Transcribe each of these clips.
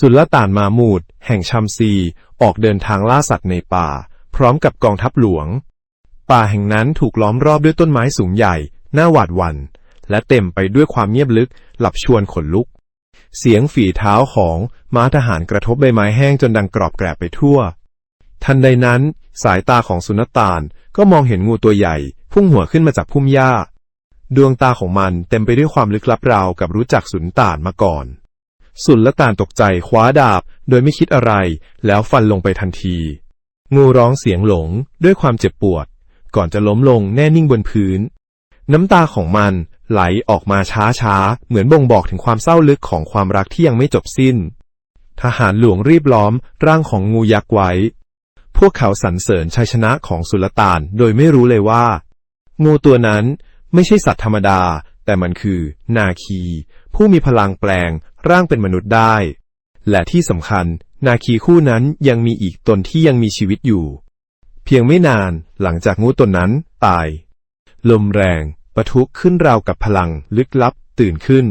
สุลต่านมามูด แห่งชัมซี ออกเดินทางล่าสัตว์ในป่า พร้อมกับกองทัพหลวง ป่าแห่งนั้นถูกล้อมรอบด้วยต้นไม้สูงใหญ่ หน่าหวาดวัน่นและเต็มไปด้วยความเงียบลึก หลับชวนขนลุก เสียงฝีเท้าของม้าทหารกระทบใบไม้แห้งจนดังกรอบแกรบไปทั่ว ทันใดนั้น สายตาของสุนตานก็มองเห็นงูตัวใหญ่ พุ่งหัวขึ้นมาจากพุ่มหญ้า ดวงตาของมันเต็มไปด้วยความลึกลับราวกับรู้จักสุนตานมาก่อน สุนละตานตกใจคว้าดาบ โดยไม่คิดอะไร แล้วฟันลงไปทันที งูร้องเสียงหลงด้วยความเจ็บปวด ก่อนจะล้มลงแน่นิ่งบนพื้น น้ำตาของมันไหลออกมาช้าๆเหมือนบ่งบอกถึงความเศร้าลึกของความรักที่ยังไม่จบสิ้น ทหารหลวงรีบล้อมร่างของงูยักษ์ไว้ พวกเขาสรรเสริญชัยชนะของสุลต่านโดยไม่รู้เลยว่า งูตัวนั้นไม่ใช่สัตว์ธรรมดา แต่มันคือ นาคี ผู้มีพลังแปลงร่างเป็นมนุษย์ได้ และที่สำคัญ นาคีคู่นั้นยังมีอีกตนที่ยังมีชีวิตอยู่ เพียงไม่นานหลังจากงูตนนั้นตาย ลมแรงปะทุขึ้นราวกับพลังลึกลับตื่นขึ้น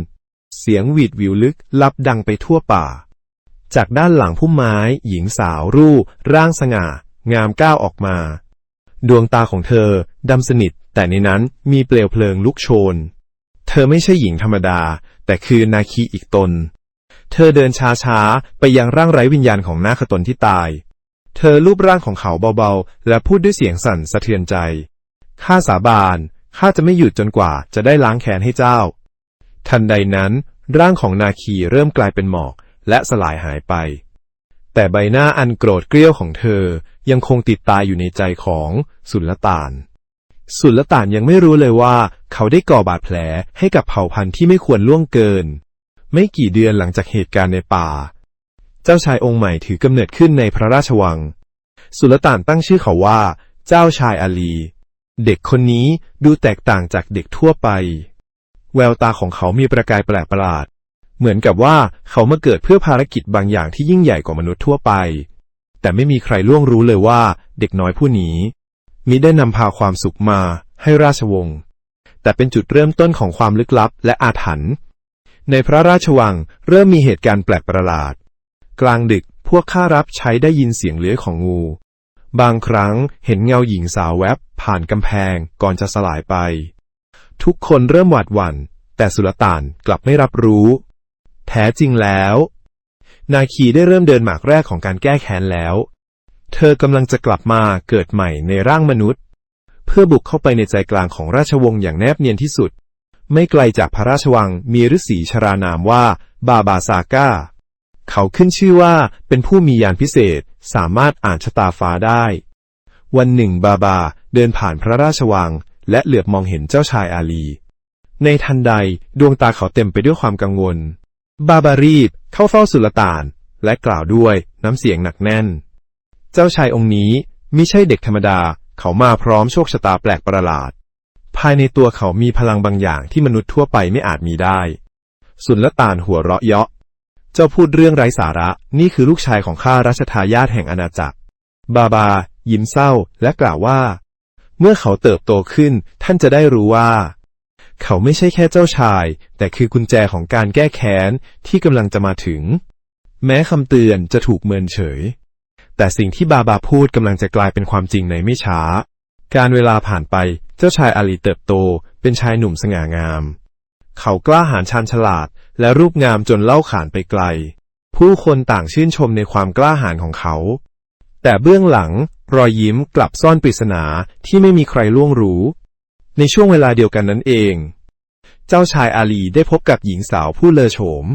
เสียงหวีดวิวลึกลับดังไปทั่วป่า จากด้านหลังพุ่มไม้ หญิงสาวรูปร่างสง่า งามก้าวออกมา ดวงตาของเธอดำสนิทแต่ในนั้นมีเปลวเพลิงลุกโชน เธอไม่ใช่หญิงธรรมดา แต่คือนาคีอีกตน เธอเดินช้าๆ ไปยังร่างไร้วิญญาณของนาคตนที่ตาย เธอรูปร่างของเขาเบาๆ และพูดด้วยเสียงสั่นสะเทือนใจ ข้าสาบานข้าจะไม่หยุดจนกว่าจะได้ล้างแค้นให้เจ้า ทันใดนั้น ร่างของนาคีเริ่มกลายเป็นหมอก และสลายหายไป แต่ใบหน้าอันโกรธเกรี้ยวของเธอยังคงติดตายอยู่ในใจของสุลต่าน สุลต่านยังไม่รู้เลยว่า เขาได้ก่อบาดแผลให้กับเผ่าพันธุ์ที่ไม่ควรล่วงเกิน ไม่กี่เดือนหลังจากเหตุการณ์ในป่า เจ้าชายองค์ใหม่ถือกำเนิดขึ้นในพระราชวัง สุลต่านตั้งชื่อเขาว่า เจ้าชายอาลี เด็กคนนี้ดูแตกต่างจากเด็กทั่วไป แววตาของเขามีประกายแปลกประหลาด เหมือนกับว่าเขามาเกิดเพื่อภารกิจบางอย่างที่ยิ่งใหญ่กว่ามนุษย์ทั่วไป แต่ไม่มีใครล่วงรู้เลยว่า เด็กน้อยผู้นี้ มิได้นำพาความสุขมาให้ราชวงศ์ แต่เป็นจุดเริ่มต้นของความลึกลับและอาถรรพ์ ในพระราชวังเริ่มมีเหตุการณ์แปลกประหลาด กลางดึกพวกข้ารับใช้ได้ยินเสียงเลื้อยของงู บางครั้งเห็นเงาหญิงสาวแวบผ่านกำแพงก่อนจะสลายไป ทุกคนเริ่มหวาดหวัน่น แต่สุลต่านกลับไม่รับรู้ แท้จริงแล้ว นาคีได้เริ่มเดินหมากแรกของการแก้แค้นแล้ว เธอกำลังจะกลับมาเกิดใหม่ในร่างมนุษย์ เพื่อบุกเข้าไปในใจกลางของราชวงศ์อย่างแนบเนียนที่สุด ไม่ไกลจากพระราชวังมีฤาษีชรานามว่า บาบาซาก้า เขาขึ้นชื่อว่าเป็นผู้มียานพิเศษสามารถอ่านชะตาฟ้าได้ วันหนึ่งบาบาเดินผ่านพระราชวัง และเหลือบมองเห็นเจ้าชายอาลี ในทันใดดวงตาเขาเต็มไปด้วยความกังวล บาบารีบเข้าเฝ้าสุลต่าน และกล่าวด้วยน้ำเสียงหนักแน่น เจ้าชายองค์นี้มิใช่เด็กธรรมดา เขามาพร้อมโชคชะตาแปลกประหลาด ภายในตัวเขามีพลังบางอย่างที่มนุษย์ทั่วไปไม่อาจมีได้ สุนละตานหัวเราะเยาะ เจ้าพูดเรื่องไร้สาระ นี่คือลูกชายของข้ารัชทายาทแห่งอาณาจักร บาบา ยิ้มเศร้าและกล่าวว่า เมื่อเขาเติบโตขึ้น ท่านจะได้รู้ว่า เขาไม่ใช่แค่เจ้าชาย แต่คือกุญแจของการแก้แค้นที่กำลังจะมาถึง แม้คำเตือนจะถูกเมินเฉย แต่สิ่งที่บาบาพูดกำลังจะกลายเป็นความจริงในไม่ช้า การเวลาผ่านไป เจ้าชายอาลีเติบโต เป็นชายหนุ่มสง่างาม เขากล้าหาญชาญฉลาด และรูปงามจนเล่าขานไปไกล ผู้คนต่างชื่นชมในความกล้าหาญของเขา แต่เบื้องหลัง รอยยิ้มกลับซ่อนปริศนาที่ไม่มีใครล่วงรู้ ในช่วงเวลาเดียวกันนั้นเอง เจ้าชายอาลีได้พบกับหญิงสาวผู้เลอโฉม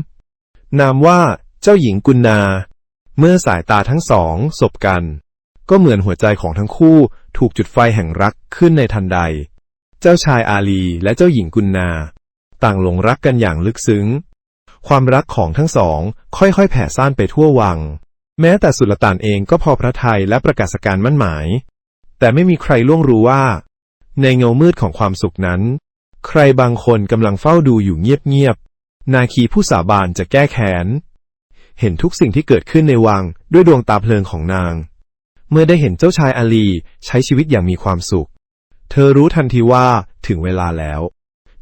นามว่าเจ้าหญิงกุนนา เมื่อสายตาทั้งสองสบกัน ก็เหมือนหัวใจของทั้งคู่ถูกจุดไฟแห่งรักขึ้นในทันใด เจ้าชายอาลีและเจ้าหญิงกุนนา ต่างหลงรักกันอย่างลึกซึ้ง ความรักของทั้งสองค่อยๆ แผ่ซ่านไปทั่ววัง แม้แต่สุลต่านเองก็พอพระทัยและประกาศการมั่นหมาย แต่ไม่มีใครล่วงรู้ว่า ในเงามืดของความสุขนั้น ใครบางคนกำลังเฝ้าดูอยู่เงียบๆนาคีผู้สาบานจะแก้แค้น เห็นทุกสิ่งที่เกิดขึ้นในวังด้วยดวงตาเพลิงของนาง เมื่อได้เห็นเจ้าชายอาลี ใช้ชีวิตอย่างมีความสุข เธอรู้ทันทีว่าถึงเวลาแล้ว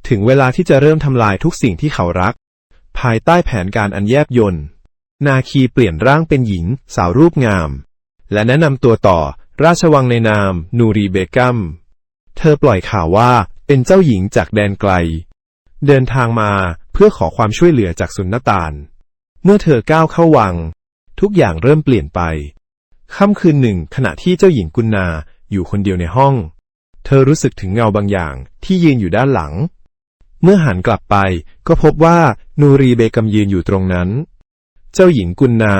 ถึงเวลาที่จะเริ่มทำลายทุกสิ่งที่เขารัก ภายใต้แผนการอันแยบยลนาคีเปลี่ยนร่างเป็นหญิง สาวรูปงาม และแนะนำตัวต่อราชวังในนาม นูรีเบกัม เธอปล่อยข่าวว่าเป็นเจ้าหญิงจากแดนไกล เดินทางมาเพื่อขอความช่วยเหลือจากสุนตาน เมื่อเธอก้าวเข้าวัง ทุกอย่างเริ่มเปลี่ยนไป ค่ำคืนหนึ่งขณะที่เจ้าหญิงกุนนาอยู่คนเดียวในห้อง เธอรู้สึกถึงเงาบางอย่างที่ยืนอยู่ด้านหลัง เมื่อหันกลับไปก็พบว่านูรีเบกัมยืนอยู่ตรงนั้น เจ้าหญิงกุนนา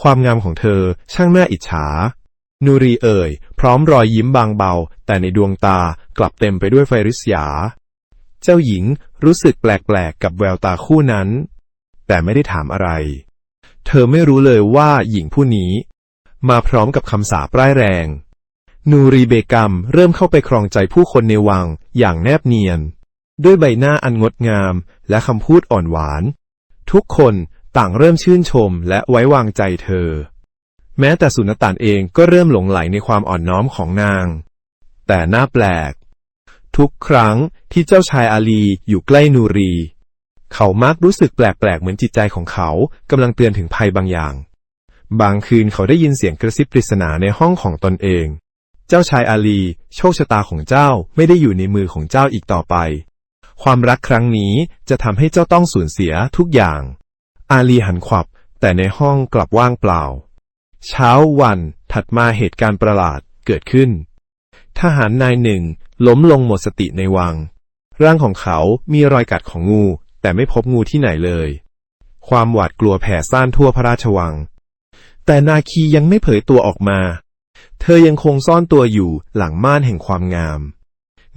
ความงามของเธอช่างน่าอิจฉา นูรีเอ่ย พร้อมรอยยิ้มบางเบา แต่ในดวงตากลับเต็มไปด้วยไฟริษยา เจ้าหญิงรู้สึกแปลกๆกับแววตาคู่นั้น แต่ไม่ได้ถามอะไร เธอไม่รู้เลยว่าหญิงผู้นี้ มาพร้อมกับคำสาปร้ายแรง นูรีเบกัมเริ่มเข้าไปครองใจผู้คนในวังอย่างแนบเนียน ด้วยใบหน้าอันงดงามและคำพูดอ่อนหวาน ทุกคนต่างเริ่มชื่นชมและไว้วางใจเธอ แม้แต่สุนตานเองก็เริ่มหลงไหลในความอ่อนน้อมของนาง แต่น่าแปลก ทุกครั้งที่เจ้าชายอาลีอยู่ใกล้นูรี เขามักรู้สึกแปลกๆ เหมือนจิตใจของเขากำลังเตือนถึงภัยบางอย่าง บางคืนเขาได้ยินเสียงกระซิบปริศนาในห้องของตนเอง เจ้าชายอาลี โชคชะตาของเจ้าไม่ได้อยู่ในมือของเจ้าอีกต่อไป ความรักครั้งนี้จะทำให้เจ้าต้องสูญเสียทุกอย่าง อาลีหันขวับ แต่ในห้องกลับว่างเปล่า เช้าวันถัดมาเหตุการณ์ประหลาดเกิดขึ้น ทหารนายหนึ่งล้มลงหมดสติในวัง ร่างของเขามีรอยกัดของงู แต่ไม่พบงูที่ไหนเลย ความหวาดกลัวแผ่ซ่านทั่วพระราชวัง แต่นาคียังไม่เผยตัวออกมา เธอยังคงซ่อนตัวอยู่หลังม่านแห่งความงาม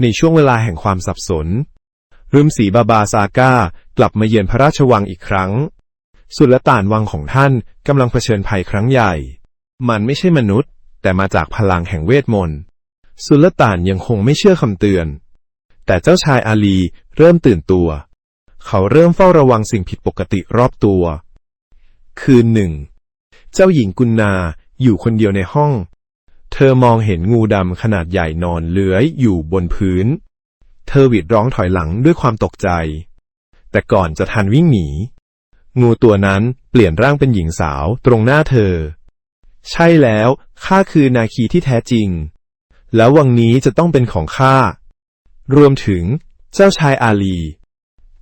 ในช่วงเวลาแห่งความสับสนรุมสีบาบาซาก้ากลับมาเยือนพระราชวังอีกครั้ง สุลต่านวังของท่านกำลังเผชิญภัยครั้งใหญ่ มันไม่ใช่มนุษย์ แต่มาจากพลังแห่งเวทมนต์ สุลต่านยังคงไม่เชื่อคำเตือน แต่เจ้าชายอาลีเริ่มตื่นตัว เขาเริ่มเฝ้าระวังสิ่งผิดปกติรอบตัว คืนหนึ่ง เจ้าหญิงกุนนาอยู่คนเดียวในห้อง เธอมองเห็นงูดำขนาดใหญ่นอนเลื้อยอยู่บนพื้น เธอหวีดร้องถอยหลังด้วยความตกใจ แต่ก่อนจะทันวิ่งหนี งูตัวนั้นเปลี่ยนร่างเป็นหญิงสาวตรงหน้าเธอ ใช่แล้วข้าคือนาคีที่แท้จริง แล้ววังนี้จะต้องเป็นของข้ารวมถึงเจ้าชายอาลี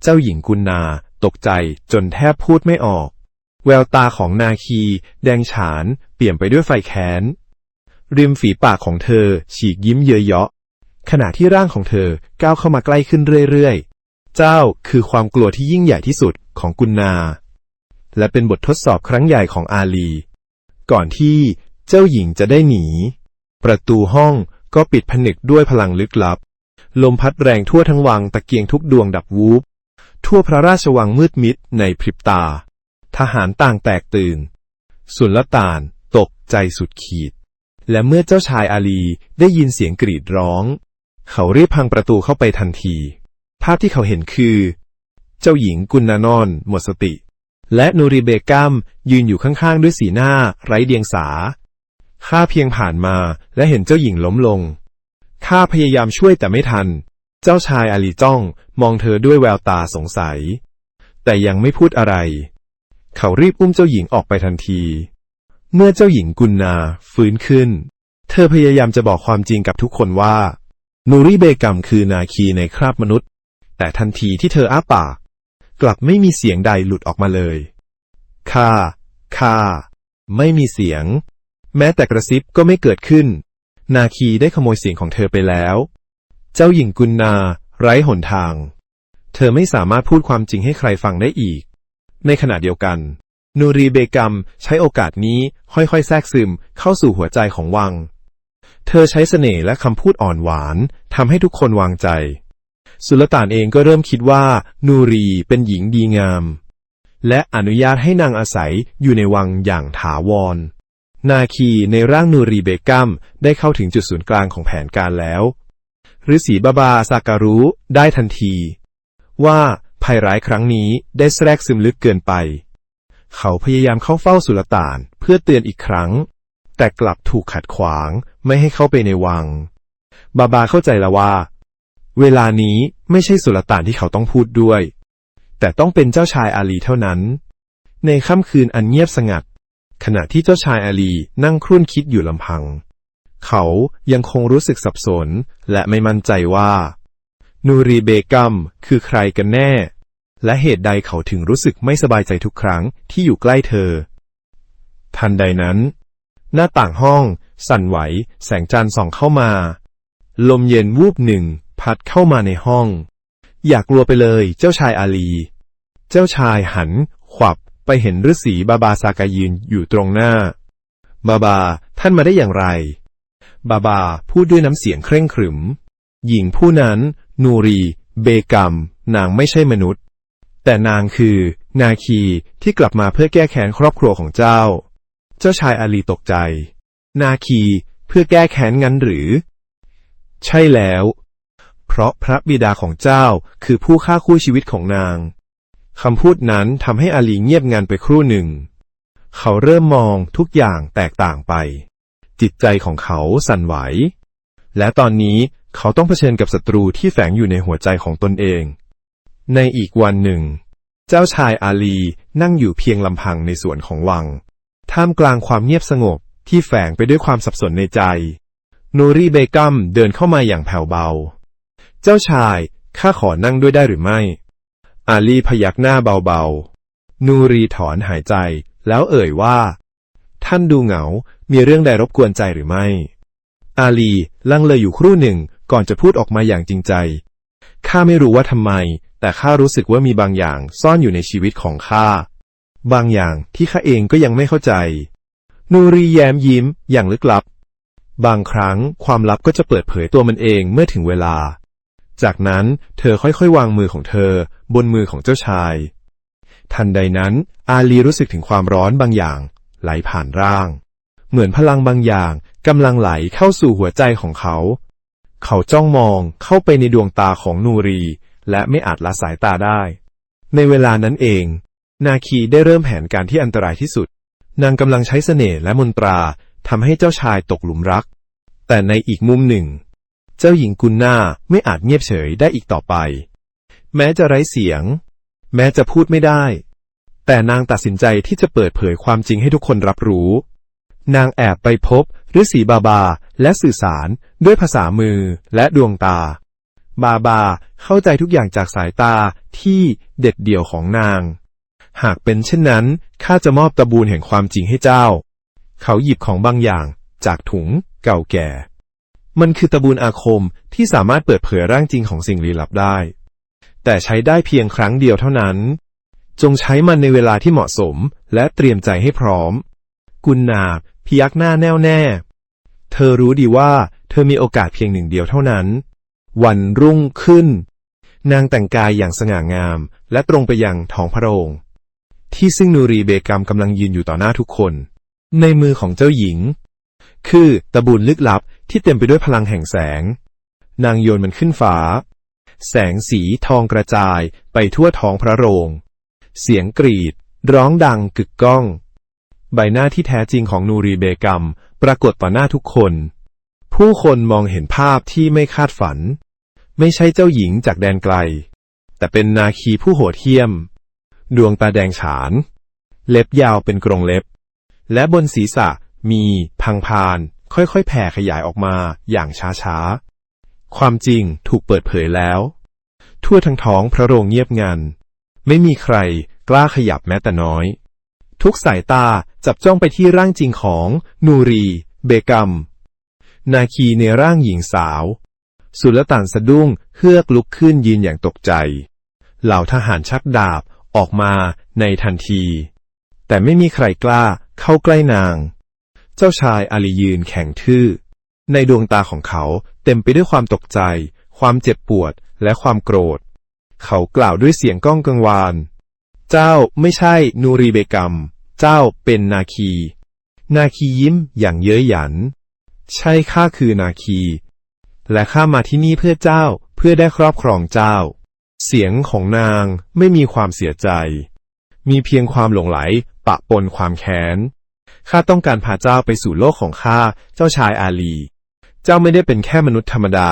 เจ้าหญิงกุนนาตกใจจนแทบพูดไม่ออก แววตาของนาคี แดงฉาน เปลี่ยมไปด้วยไฟแค้น ริมฝีปากของเธอ ฉีกยิ้มเยอะเยาะ ขณะที่ร่างของเธอก้าวเข้ามาใกล้ขึ้นเรื่อยๆ เจ้าคือความกลัวที่ยิ่งใหญ่ที่สุดของกุนนา และเป็นบททดสอบครั้งใหญ่ของอาลี ก่อนที่เจ้าหญิงจะได้หนี ประตูห้องก็ปิดผนึกด้วยพลังลึกลับ ลมพัดแรงทั่วทั้งวังตะเกียงทุกดวงดับวูบ ทั่วพระราชวังมืดมิดในพริบตา ทหารต่างแตกตื่น สุลต่าน ตกใจสุดขีด และเมื่อเจ้าชายอาลีได้ยินเสียงกรีดร้อง เขารีบพังประตูเข้าไปทันที ภาพที่เขาเห็นคือ เจ้าหญิงกุนนานอนหมดสติ และนูริเบกัมยืนอยู่ข้างๆ ด้วยสีหน้า ไร้เดียงสาข้าเพียงผ่านมาและเห็นเจ้าหญิงล้มลงข้าพยายามช่วยแต่ไม่ทัน เจ้าชายอาลีจ้องมองเธอด้วยแววตาสงสัย แต่ยังไม่พูดอะไร เขารีบอุ้มเจ้าหญิงออกไปทันที เมื่อเจ้าหญิงกุนนาฟื้นขึ้น เธอพยายามจะบอกความจริงกับทุกคนว่า นูริเบกัมคือนาคีในคราบมนุษย์ แต่ทันทีที่เธออ้าปาก กลับไม่มีเสียงใดหลุดออกมาเลยข้าข้าไม่มีเสียง แม้แต่กระซิบก็ไม่เกิดขึ้น นาคีได้ขโมยเสียงของเธอไปแล้ว เจ้าหญิงกุนนา ไร้หนทาง เธอไม่สามารถพูดความจริงให้ใครฟังได้อีก ในขณะเดียวกัน นูรีเบกัมใช้โอกาสนี้ค่อยๆ แทรกซึมเข้าสู่หัวใจของวัง เธอใช้เสน่ห์และคำพูดอ่อนหวานทำให้ทุกคนวางใจ สุลต่านเองก็เริ่มคิดว่า นูรีเป็นหญิงดีงาม และอนุญาตให้นางอาศัยอยู่ในวังอย่างถาวร นาคีในร่างนูรีเบกัมได้เข้าถึงจุดศูนย์กลางของแผนการแล้ว ฤาษีบาบาซาการุได้ทันที ว่าภัยร้ายครั้งนี้ได้แทรกซึมลึกเกินไป เขาพยายามเข้าเฝ้าสุลต่านเพื่อเตือนอีกครั้ง แต่กลับถูกขัดขวางไม่ให้เข้าไปในวัง บาบาเข้าใจแล้วว่า เวลานี้ไม่ใช่สุลต่านที่เขาต้องพูดด้วย แต่ต้องเป็นเจ้าชายอาลีเท่านั้น ในค่ำคืนอันเงียบสงัด ขณะที่เจ้าชายอาลีนั่งครุ่นคิดอยู่ลำพัง เขายังคงรู้สึกสับสน และไม่มั่นใจว่า นูรีเบกัมคือใครกันแน่ และเหตุใดเขาถึงรู้สึกไม่สบายใจทุกครั้งที่อยู่ใกล้เธอ ทันใดนั้น หน้าต่างห้อง สั่นไหว แสงจันทร์ส่องเข้ามา ลมเย็นวูบหนึ่ง พัดเข้ามาในห้อง อย่ากกลัวไปเลย เจ้าชายอาลี เจ้าชายหัน ขวับไปเห็นฤาษีบาบาซากายืนอยู่ตรงหน้า บาบา ท่านมาได้อย่างไร บาบา พูดด้วยน้ำเสียงเคร่งขรึม หญิงผู้นั้น นูรี เบกัม นางไม่ใช่มนุษย์ แต่นางคือ นาคีที่กลับมาเพื่อแก้แค้นครอบครัวของเจ้า เจ้าชายอาลีตกใจ นาคีเพื่อแก้แค้นงั้นหรือ ใช่แล้ว เพราะพระบิดาของเจ้าคือผู้ฆ่าคู่ชีวิตของนางคำพูดนั้นทำให้อาลีเงียบงันไปครู่หนึ่ง เขาเริ่มมองทุกอย่างแตกต่างไป จิตใจของเขาสั่นไหว และตอนนี้เขาต้องเผชิญกับศัตรูที่แฝงอยู่ในหัวใจของตนเอง ในอีกวันหนึ่ง เจ้าชายอาลีนั่งอยู่เพียงลำพังในสวนของวัง ท่ามกลางความเงียบสงบที่แฝงไปด้วยความสับสนในใจ นูรีเบกัมเดินเข้ามาอย่างแผ่วเบา เจ้าชาย ข้าขอนั่งด้วยได้หรือไม่ อาลีพยักหน้าเบาๆ นูรีถอนหายใจแล้วเอ่ยว่า ท่านดูเหงา มีเรื่องใดรบกวนใจหรือไม่ อาลีลังเลอยู่ครู่หนึ่งก่อนจะพูดออกมาอย่างจริงใจ ข้าไม่รู้ว่าทำไม แต่ข้ารู้สึกว่ามีบางอย่างซ่อนอยู่ในชีวิตของข้า บางอย่างที่ข้าเองก็ยังไม่เข้าใจ นูรีแย้มยิ้มอย่างลึกลับ บางครั้งความลับก็จะเปิดเผยตัวมันเองเมื่อถึงเวลา จากนั้นเธอค่อยๆ วางมือของเธอ บนมือของเจ้าชาย ทันใดนั้น อาลีรู้สึกถึงความร้อนบางอย่าง ไหลผ่านร่าง เหมือนพลังบางอย่างกำลังไหลเข้าสู่หัวใจของเขา เขาจ้องมองเข้าไปในดวงตาของนูรี และไม่อาจละสายตาได้ ในเวลานั้นเอง นาคีได้เริ่มแผนการที่อันตรายที่สุด นางกำลังใช้เสน่ห์และมนตราทำให้เจ้าชายตกหลุมรัก แต่ในอีกมุมหนึ่ง เจ้าหญิงกุนนาไม่อาจเงียบเฉยได้อีกต่อไป แม้จะไร้เสียง แม้จะพูดไม่ได้ แต่นางตัดสินใจที่จะเปิดเผยความจริงให้ทุกคนรับรู้ นางแอบไปพบฤาษีบาบา และสื่อสารด้วยภาษามือและดวงตา บาบาเข้าใจทุกอย่างจากสายตาที่เด็ดเดี่ยวของนาง หากเป็นเช่นนั้นข้าจะมอบตะบูนแห่งความจริงให้เจ้า เขาหยิบของบางอย่างจากถุงเก่าแก่ มันคือตะบูนอาคมที่สามารถเปิดเผยร่างจริงของสิ่งลี้ลับได้ แต่ใช้ได้เพียงครั้งเดียวเท่านั้น จงใช้มันในเวลาที่เหมาะสมและเตรียมใจให้พร้อม กุนนา พยักหน้าแน่วแน่ เธอรู้ดีว่าเธอมีโอกาสเพียงหนึ่งเดียวเท่านั้น วันรุ่งขึ้น นางแต่งกายอย่างสง่างาม และตรงไปยังท้องพระโรงที่ซึ่งนูรีเบกามกำลังยืนอยู่ต่อหน้าทุกคน ในมือของเจ้าหญิง คือตะบุญลึกลับที่เต็มไปด้วยพลังแห่งแสง นางโยนมันขึ้นฟ้า แสงสีทองกระจายไปทั่วท้องพระโรง เสียงกรีด ร้องดังกึกก้อง ใบหน้าที่แท้จริงของนูรีเบกัมปรากฏต่อหน้าทุกคน ผู้คนมองเห็นภาพที่ไม่คาดฝัน ไม่ใช่เจ้าหญิงจากแดนไกล แต่เป็นนาคีผู้โหดเหี้ยม ดวงตาแดงฉาน เล็บยาวเป็นกรงเล็บ และบนศีรษะมีพังพาน ค่อยๆ แผ่ขยายออกมาอย่างช้าๆ ความจริงถูกเปิดเผยแล้ว ทั่วทั้งท้องพระโรงเงียบงัน ไม่มีใครกล้าขยับแม้แต่น้อย ทุกสายตาจับจ้องไปที่ร่างจริงของ นูรี เบกัม นาคีในร่างหญิงสาว สุลต่านสะดุ้งเฮือกลุกขึ้นยืนอย่างตกใจ เหล่าทหารชักดาบออกมาในทันที แต่ไม่มีใครกล้าเข้าใกล้นาง เจ้าชายอาลียืนแข็งทื่อ ในดวงตาของเขาเต็มไปด้วยความตกใจ ความเจ็บปวดและความโกรธ เขากล่าวด้วยเสียงก้องกังวาน เจ้าไม่ใช่นูรีเบกัม เจ้าเป็นนาคี นาคียิ้มอย่างเย้ยหยัน ใช่ข้าคือนาคี และข้ามาที่นี่เพื่อเจ้าเพื่อได้ครอบครองเจ้า เสียงของนางไม่มีความเสียใจ มีเพียงความหลงไหลปะปนความแค้น ข้าต้องการพาเจ้าไปสู่โลกของข้าเจ้าชายอาลี เจ้าไม่ได้เป็นแค่มนุษย์ธรรมดา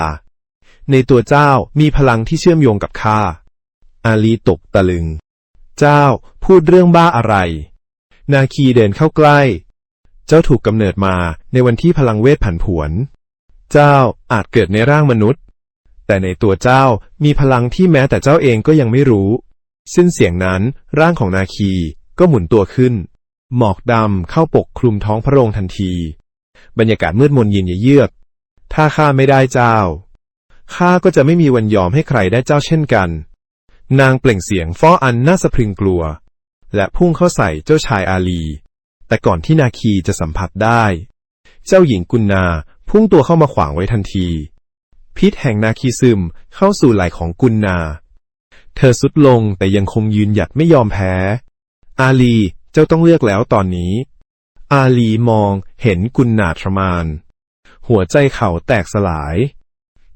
ในตัวเจ้ามีพลังที่เชื่อมโยงกับข้า อาลีตกตะลึง เจ้าพูดเรื่องบ้าอะไร นาคีเดินเข้าใกล้ เจ้าถูกกำเนิดมาในวันที่พลังเวทผันผวน เจ้าอาจเกิดในร่างมนุษย์ แต่ในตัวเจ้ามีพลังที่แม้แต่เจ้าเองก็ยังไม่รู้ สิ้นเสียงนั้นร่างของนาคีก็หมุนตัวขึ้น หมอกดำเข้าปกคลุมท้องพระโรงทันที บรรยากาศมืดมนเย็นเยือก ถ้าข้าไม่ได้เจ้าข้าก็จะไม่มีวันยอมให้ใครได้เจ้าเช่นกัน นางเปล่งเสียงฟ้ออันน่าสะพรึงกลัว และพุ่งเข้าใส่เจ้าชายอาลี แต่ก่อนที่นาคีจะสัมผัสได้ เจ้าหญิงกุนนาพุ่งตัวเข้ามาขวางไว้ทันที พิษแห่งนาคีซึมเข้าสู่ไหล่ของกุนนา เธอสุดลงแต่ยังคงยืนหยัดไม่ยอมแพ้ อาลีเจ้าต้องเลือกแล้วตอนนี้ อาลีมองเห็นกุนนาทรมาน หัวใจเขาแตกสลาย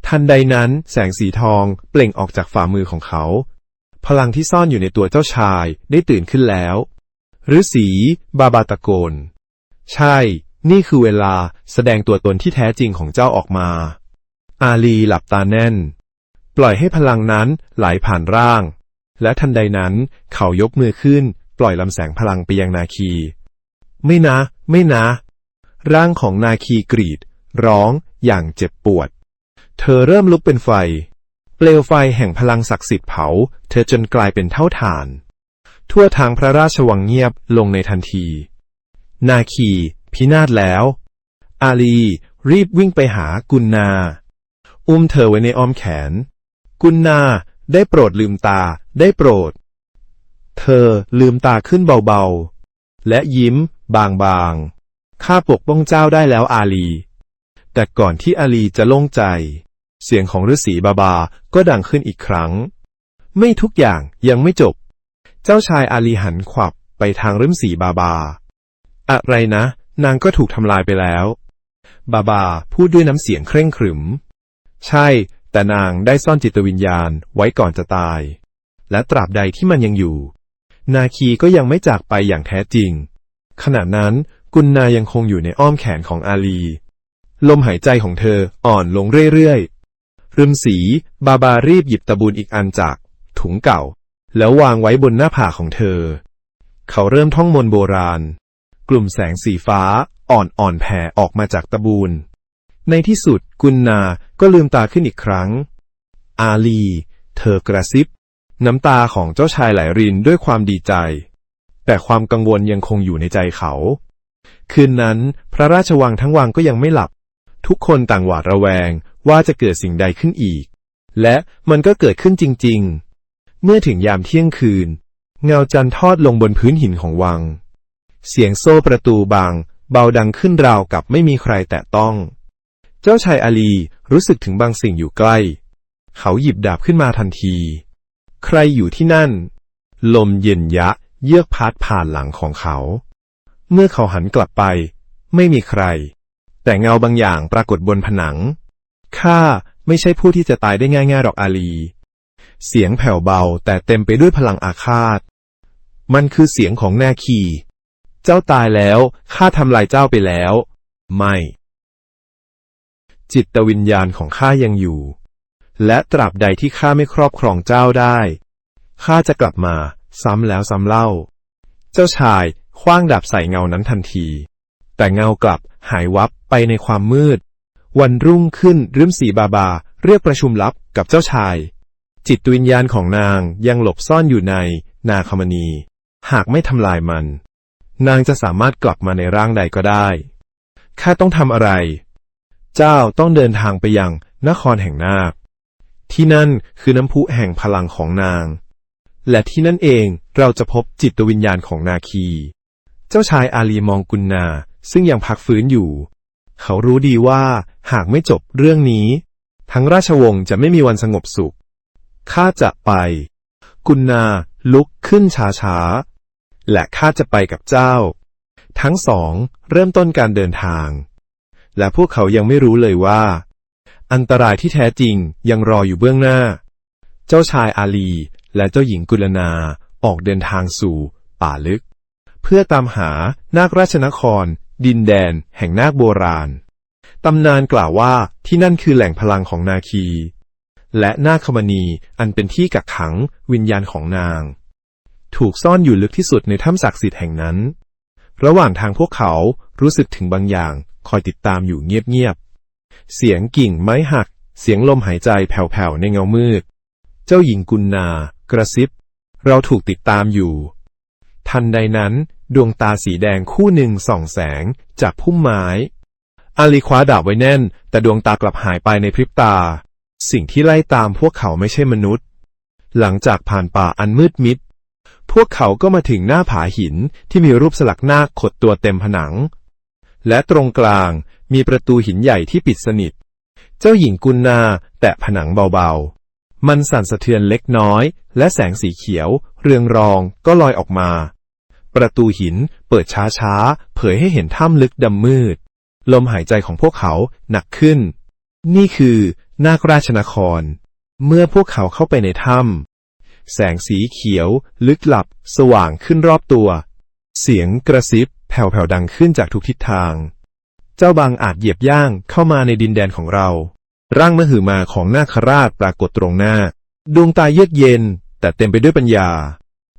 ทันใดนั้นแสงสีทองเปล่งออกจากฝ่ามือของเขา พลังที่ซ่อนอยู่ในตัวเจ้าชายได้ตื่นขึ้นแล้วฤาษีบาบาตะโกน ใช่ นี่คือเวลาแสดงตัวตนที่แท้จริงของเจ้าออกมา อาลีหลับตาแน่น ปล่อยให้พลังนั้นไหลผ่านร่าง และทันใดนั้นเขายกมือขึ้น ปล่อยลำแสงพลังไปยังนาคี ไม่นะ ไม่นะ ร่างของนาคีกรีด ร้องอย่างเจ็บปวด เธอเริ่มลุกเป็นไฟ เปลวไฟแห่งพลังศักดิ์สิทธิ์เผา เธอจนกลายเป็นเท่าฐาน ทั่วทางพระราชวังเงียบลงในทันที นาคี พินาศแล้ว อาลี รีบวิ่งไปหากุนนา อุ้มเธอไว้ในอ้อมแขน กุนนาได้โปรดลืมตาได้โปรด เธอลืมตาขึ้นเบาๆ และยิ้ม บางๆข้าปกป้องเจ้าได้แล้วอาลี แต่ก่อนที่อาลีจะโล่งใจ เสียงของฤาษีบาบาก็ดังขึ้นอีกครั้ง ไม่ทุกอย่างยังไม่จบ เจ้าชายอาลีหันขวับไปทางฤาษีบาบา อะไรนะ นางก็ถูกทำลายไปแล้ว บาบาพูดด้วยน้ำเสียงเคร่งขรึม ใช่ แต่นางได้ซ่อนจิตวิญญาณไว้ก่อนจะตาย และตราบใดที่มันยังอยู่ นาคีก็ยังไม่จากไปอย่างแท้จริง ขณะนั้นกุนนายังคงอยู่ในอ้อมแขนของอาลี ลมหายใจของเธออ่อนลงเรื่อยๆ รึมสี บาบารีบหยิบตะบูนอีกอันจาก ถุงเก่า แล้ววางไว้บนหน้าผากของเธอ เขาเริ่มท่องมนต์โบราณ กลุ่มแสงสีฟ้า อ่อนๆแผ่ออกมาจากตะบูน ในที่สุดกุนนาก็ลืมตาขึ้นอีกครั้ง อาลี เธอกระซิบ น้ำตาของเจ้าชายไหลรินด้วยความดีใจ แต่ความกังวลยังคงอยู่ในใจเขา คืนนั้นพระราชวังทั้งวังก็ยังไม่หลับ ทุกคนต่างหวาดระแวงว่าจะเกิดสิ่งใดขึ้นอีก และมันก็เกิดขึ้นจริง ๆ เมื่อถึงยามเที่ยงคืน เงาจันทร์ทอดลงบนพื้นหินของวัง เสียงโซ่ประตูบาง เบาดังขึ้นราวกับไม่มีใครแตะต้อง เจ้าชายอาลีรู้สึกถึงบางสิ่งอยู่ใกล้ เขาหยิบดาบขึ้นมาทันที ใครอยู่ที่นั่น ลมเย็นยะเยือกพัดผ่านหลังของเขา เมื่อเขาหันกลับไป ไม่มีใคร แต่เงาบางอย่างปรากฏบนผนัง ข้าไม่ใช่ผู้ที่จะตายได้ง่ายๆหรอกอาลี เสียงแผ่วเบาแต่เต็มไปด้วยพลังอาฆาต มันคือเสียงของนาคี เจ้าตายแล้ว ข้าทำลายเจ้าไปแล้ว ไม่ จิตวิญญาณของข้ายังอยู่ และตราบใดที่ข้าไม่ครอบครองเจ้าได้ ข้าจะกลับมา ซ้ำแล้วซ้ำเล่า เจ้าชายคว้างดาบใส่เงานั้นทันที แต่เงากลับหายวับไปในความมืด วันรุ่งขึ้นริมสีบาบา เรียกประชุมลับกับเจ้าชาย จิตวิญญาณของนางยังหลบซ่อนอยู่ในนาคมณี หากไม่ทำลายมัน นางจะสามารถกลับมาในร่างใดก็ได้ข้าต้องทำอะไร เจ้าต้องเดินทางไปยังนครแห่งนาค ที่นั่นคือน้ำพุแห่งพลังของนาง และที่นั่นเองเราจะพบจิตวิญญาณของนาคี เจ้าชายอาลีมองกุนนา ซึ่งยังพักฟื้นอยู่ เขารู้ดีว่าหากไม่จบเรื่องนี้ ทั้งราชวงศ์จะไม่มีวันสงบสุข ข้าจะไป กุนนาลุกขึ้นช้าๆ และข้าจะไปกับเจ้า ทั้งสองเริ่มต้นการเดินทาง และพวกเขายังไม่รู้เลยว่า อันตรายที่แท้จริงยังรออยู่เบื้องหน้า เจ้าชายอาลี และเจ้าหญิงกุลนาออกเดินทางสู่ป่าลึก เพื่อตามหานาคราชนคร ดินแดน แห่งนาคโบราณ ตำนานกล่าวว่าที่นั่นคือแหล่งพลังของนาคี และนาคมณีอันเป็นที่กักขังวิญญาณของนาง ถูกซ่อนอยู่ลึกที่สุดในถ้ำศักดิ์สิทธิ์แห่งนั้น ระหว่างทางพวกเขารู้สึกถึงบางอย่างคอยติดตามอยู่เงียบๆ เสียงกิ่งไม้หัก เสียงลมหายใจแผ่วๆในเงามืด เจ้าหญิงกุนนา กระซิบ เราถูกติดตามอยู่ ทันใดนั้น ดวงตาสีแดงคู่หนึ่งส่องแสงจากพุ่มไม้ อาลีคว้าดาบไว้แน่น แต่ดวงตากลับหายไปในพริบตา สิ่งที่ไล่ตามพวกเขาไม่ใช่มนุษย์ หลังจากผ่านป่าอันมืดมิด พวกเขาก็มาถึงหน้าผาหินที่มีรูปสลักนาคขดตัวเต็มผนัง และตรงกลางมีประตูหินใหญ่ที่ปิดสนิท เจ้าหญิงกุนนาแตะผนังเบาๆ มันสั่นสะเทือนเล็กน้อย และแสงสีเขียว เรืองรองก็ลอยออกมา ประตูหินเปิดช้าๆ เผยให้เห็นถ้ำลึกดำมืด ลมหายใจของพวกเขาหนักขึ้น นี่คือนาคราชนคร เมื่อพวกเขาเข้าไปในถ้ำแสงสีเขียว ลึกลับ สว่างขึ้นรอบตัว เสียงกระซิบ แผ่วๆดังขึ้นจากทุกทิศทาง เจ้าบางอาจเหยียบย่างเข้ามาในดินแดนของเรา ร่างมหึมาของนาคราชปรากฏตรงหน้า ดวงตาเยือกเย็น แต่เต็มไปด้วยปัญญา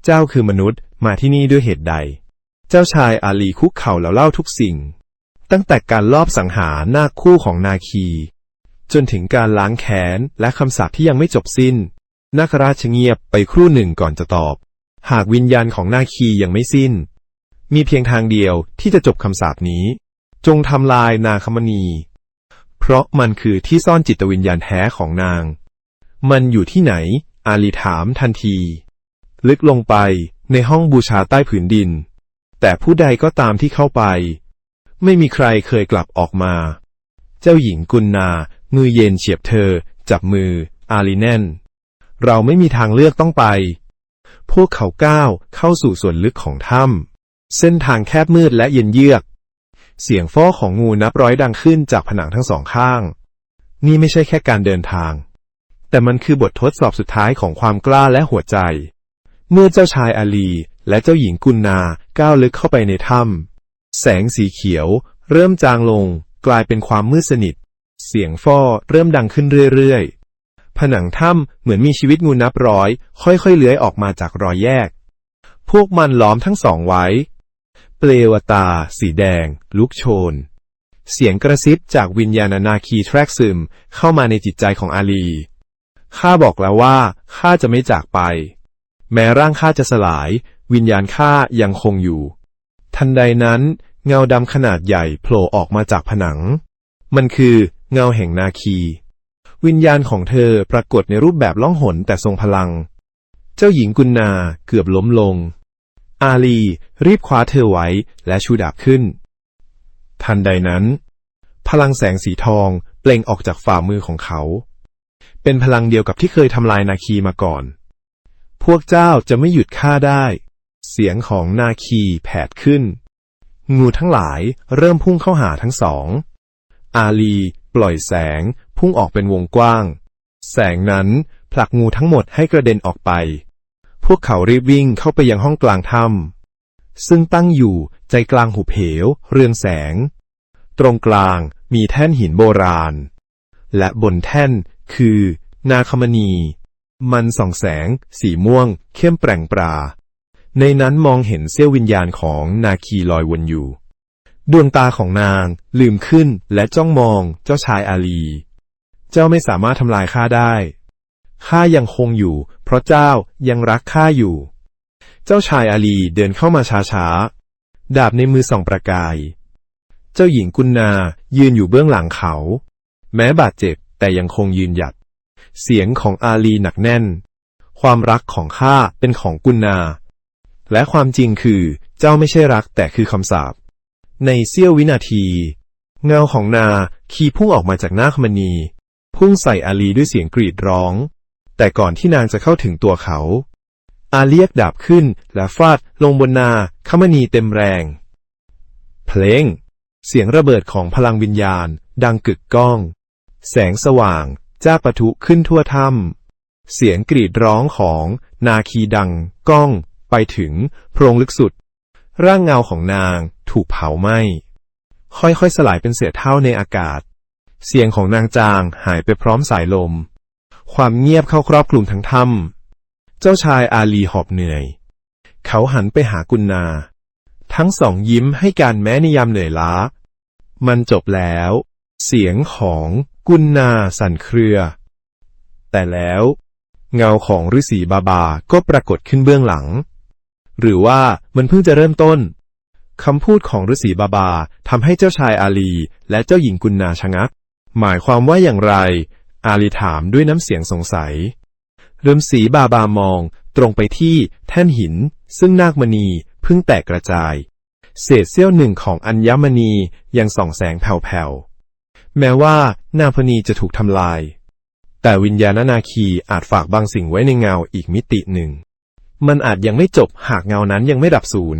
เจ้าคือมนุษย์มาที่นี่ด้วยเหตุใด เจ้าชายอาลีคุกเข่าแล้วเล่าทุกสิ่ง ตั้งแต่การลอบสังหารหน้าคคู่ของนาคี จนถึงการล้างแค้นและคำสาปที่ยังไม่จบสิ้น นาคราชเงียบไปครู่หนึ่งก่อนจะตอบ หากวิญญาณของนาคียังไม่สิ้น มีเพียงทางเดียวที่จะจบคำสาปนี้ จงทำลายนาคมณี เพราะมันคือที่ซ่อนจิตวิญญาณแท้ของนาง มันอยู่ที่ไหน อาลีถามทันที ลึกลงไปในห้องบูชาใต้ผืนดิน แต่ผู้ใดก็ตามที่เข้าไป ไม่มีใครเคยกลับออกมา เจ้าหญิงกุนนา มือเย็นเฉียบเธอ จับมือ อาลีแนนเราไม่มีทางเลือกต้องไป พวกเขาก้าวเข้าสู่ส่วนลึกของถ้ำเส้นทางแคบมืดและเย็นเยือก เสียงฟ้อของงูนับร้อยดังขึ้นจากผนังทั้งสองข้าง นี่ไม่ใช่แค่การเดินทาง แต่มันคือบททดสอบสุดท้ายของความกล้าและหัวใจ เมื่อเจ้าชายอาลี และเจ้าหญิงกุนนาก้าวลึกเข้าไปในถ้ำแสงสีเขียว เริ่มจางลง กลายเป็นความมืดสนิท เสียงฟอเริ่มดังขึ้นเรื่อยๆ ผนังถ้ำเหมือนมีชีวิตงูนับร้อย ค่อยๆเลื้อยออกมาจากรอยแยก พวกมันล้อมทั้งสองไว้ เปลวตา สีแดง ลุกโชน เสียงกระซิบจากวิญญาณนาคีแทรกซึมเข้ามาในจิตใจของอาลีข้าบอกแล้วว่าข้าจะไม่จากไป แม้ร่างข้าจะสลาย วิญญาณข้ายังคงอยู่ ทันใดนั้น เงาดำขนาดใหญ่โผล่ออกมาจากผนัง มันคือเงาแห่งนาคี วิญญาณของเธอปรากฏในรูปแบบล่องหนแต่ทรงพลัง เจ้าหญิงกุนนาเกือบล้มลง อาลีรีบคว้าเธอไว้และชูดาบขึ้น ทันใดนั้น พลังแสงสีทองเปล่งออกจากฝ่ามือของเขา เป็นพลังเดียวกับที่เคยทำลายนาคีมาก่อน พวกเจ้าจะไม่หยุดข้าได้ เสียงของนาคีแผดขึ้น งูทั้งหลายเริ่มพุ่งเข้าหาทั้งสอง อาลีปล่อยแสงพุ่งออกเป็นวงกว้าง แสงนั้นผลักงูทั้งหมดให้กระเด็นออกไป พวกเขารีบวิ่งเข้าไปยังห้องกลางถ้ำซึ่งตั้งอยู่ใจกลางหุบเหว เรืองแสง ตรงกลางมีแท่นหินโบราณ และบนแท่นคือ นาคมณี มันส่องแสง สีม่วง เข้มแปร่งปรา ในนั้นมองเห็นเสี้ยววิญญาณของนาคีลอยวนอยู่ ดวงตาของนาง ลืมขึ้นและจ้องมอง เจ้าชายอาลี เจ้าไม่สามารถทำลายข้าได้ ข้ายังคงอยู่ เพราะเจ้ายังรักข้าอยู่ เจ้าชายอาลีเดินเข้ามาช้าๆ ดาบในมือส่องประกาย เจ้าหญิงกุนนายืนอยู่เบื้องหลังเขา แม้บาดเจ็บแต่ยังคงยืนหยัด เสียงของอาลีหนักแน่น ความรักของข้าเป็นของกุนนา และความจริงคือเจ้าไม่ใช่รักแต่คือคำสาป ในเสี้ยววินาที เงาของนาขี่พุ่งออกมาจากหน้าคมณี พุ่งใส่อาลีด้วยเสียงกรีดร้อง แต่ก่อนที่นางจะเข้าถึงตัวเขา อาเลียกดาบขึ้นและฟาดลงบนนาคมณีเต็มแรง เพลง เสียงระเบิดของพลังวิญญาณดังกึกก้อง แสงสว่าง จ้าปะทุขึ้นทั่วถ้ำเสียงกรีดร้องของนาคีดัง ก้อง ไปถึงโพรงลึกสุด ร่างเงาของนางถูกเผาไหม้ ค่อยๆสลายเป็นเศษเท่าในอากาศ เสียงของนางจางหายไปพร้อมสายลม ความเงียบเข้าครอบคลุมทั้งถ้ำเจ้าชายอาลีหอบเหนื่อย เขาหันไปหากุณนา ทั้งสองยิ้มให้การแม้ในยามเหนื่อยล้า มันจบแล้ว เสียงของ กุณนาสั่นเครือ แต่แล้ว เงาของฤาษีบาบาก็ปรากฏขึ้นเบื้องหลัง หรือว่ามันเพิ่งจะเริ่มต้นคำพูดของฤาษีบาบาทำให้เจ้าชายอาลี และเจ้าหญิงกุณนาชะงัก หมายความว่าอย่างไร อาลีถามด้วยน้ำเสียงสงสัยฤาษีบาบามองตรงไปที่แท่นหิน ซึ่งนาคมณีเพิ่งแตกกระจาย เศษเสี้ยวหนึ่งของอัญมณียังส่องแสงแผ่วๆ แม้ว่า นาพณีจะถูกทำลาย แต่วิญญาณนาคีอาจฝากบางสิ่งไว้ในเงาอีกมิติหนึ่ง มันอาจยังไม่จบหากเงานั้นยังไม่ดับสูญ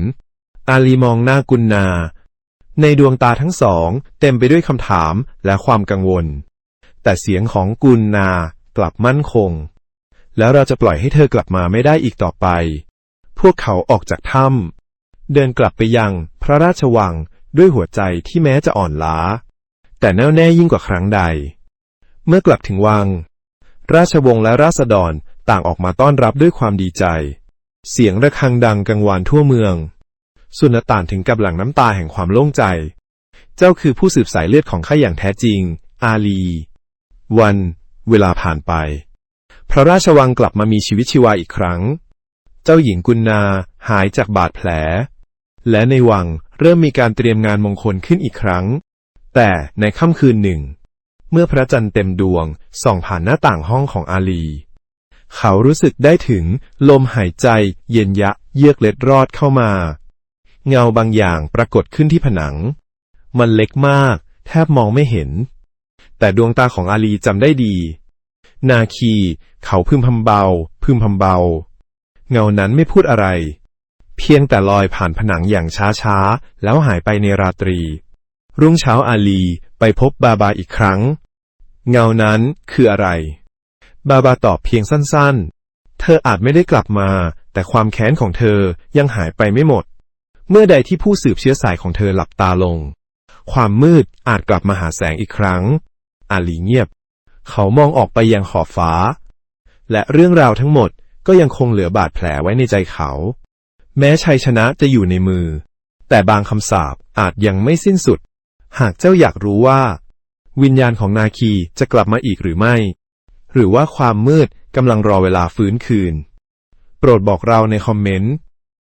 อาลีมองหน้ากุนนา ในดวงตาทั้งสอง เต็มไปด้วยคำถามและความกังวล แต่เสียงของกุนนากลับมั่นคง แล้วเราจะปล่อยให้เธอกลับมาไม่ได้อีกต่อไป พวกเขาออกจากถ้ำเดินกลับไปยังพระราชวังด้วยหัวใจที่แม้จะอ่อนล้า แต่แน่วแน่ยิ่งกว่าครั้งใด เมื่อกลับถึงวัง ราชวงศ์และราษฎรต่างออกมาต้อนรับด้วยความดีใจ เสียงระฆังดังกังวานทั่วเมือง สุนต่านถึงกับหลั่งน้ำตาแห่งความโล่งใจ เจ้าคือผู้สืบสายเลือดของข้าอย่างแท้จริง อาลี วัน เวลาผ่านไป พระราชวังกลับมามีชีวิตชีวาอีกครั้ง เจ้าหญิงกุนนาหายจากบาดแผล และในวังเริ่มมีการเตรียมงานมงคลขึ้นอีกครั้ง แต่ในค่ำคืนหนึ่ง เมื่อพระจันทร์เต็มดวงส่องผ่านหน้าต่างห้องของอาลี เขารู้สึกได้ถึงลมหายใจเย็นยะเยือกเล็ดรอดเข้ามา เงาบางอย่างปรากฏขึ้นที่ผนัง มันเล็กมาก แทบมองไม่เห็น แต่ดวงตาของอาลีจำได้ดี นาคี เขาพึมพำเบา พึมพำเบา เงานั้นไม่พูดอะไร เพียงแต่ลอยผ่านผนังอย่างช้าๆ แล้วหายไปในราตรี รุ่งเช้าอาลีไปพบบาบาอีกครั้ง เงานั้นคืออะไร บาบาตอบเพียงสั้นๆ เธออาจไม่ได้กลับมา แต่ความแค้นของเธอยังหายไปไม่หมด เมื่อใดที่ผู้สืบเชื้อสายของเธอหลับตาลง ความมืดอาจกลับมาหาแสงอีกครั้ง อาลีเงียบ เขามองออกไปยังขอบฟ้า และเรื่องราวทั้งหมดก็ยังคงเหลือบาดแผลไว้ในใจเขา แม้ชัยชนะจะอยู่ในมือ แต่บางคำสาปอาจยังไม่สิ้นสุด หากเจ้าอยากรู้ว่า วิญญาณของนาคีจะกลับมาอีกหรือไม่ หรือว่าความมืดกำลังรอเวลาฟื้นคืน โปรดบอกเราในคอมเมนต์